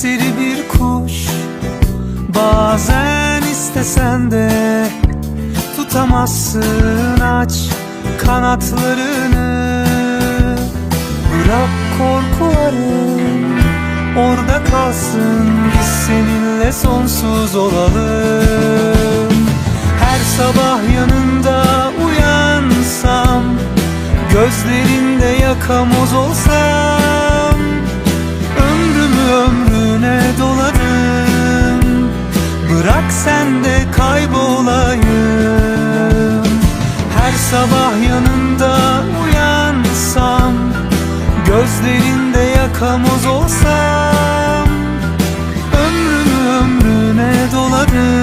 eseri bir kuş. Bazen istesen de tutamazsın aç kanatlarını. Bırak korkuları orada kalsın Biz seninle sonsuz olalım. Her sabah yanında uyansam Gözlerinde yakamoz olsam sen de kaybolayım. Her sabah yanında uyansam Gözlerinde yakamoz olsam Ömrümü ömrüne dolarım.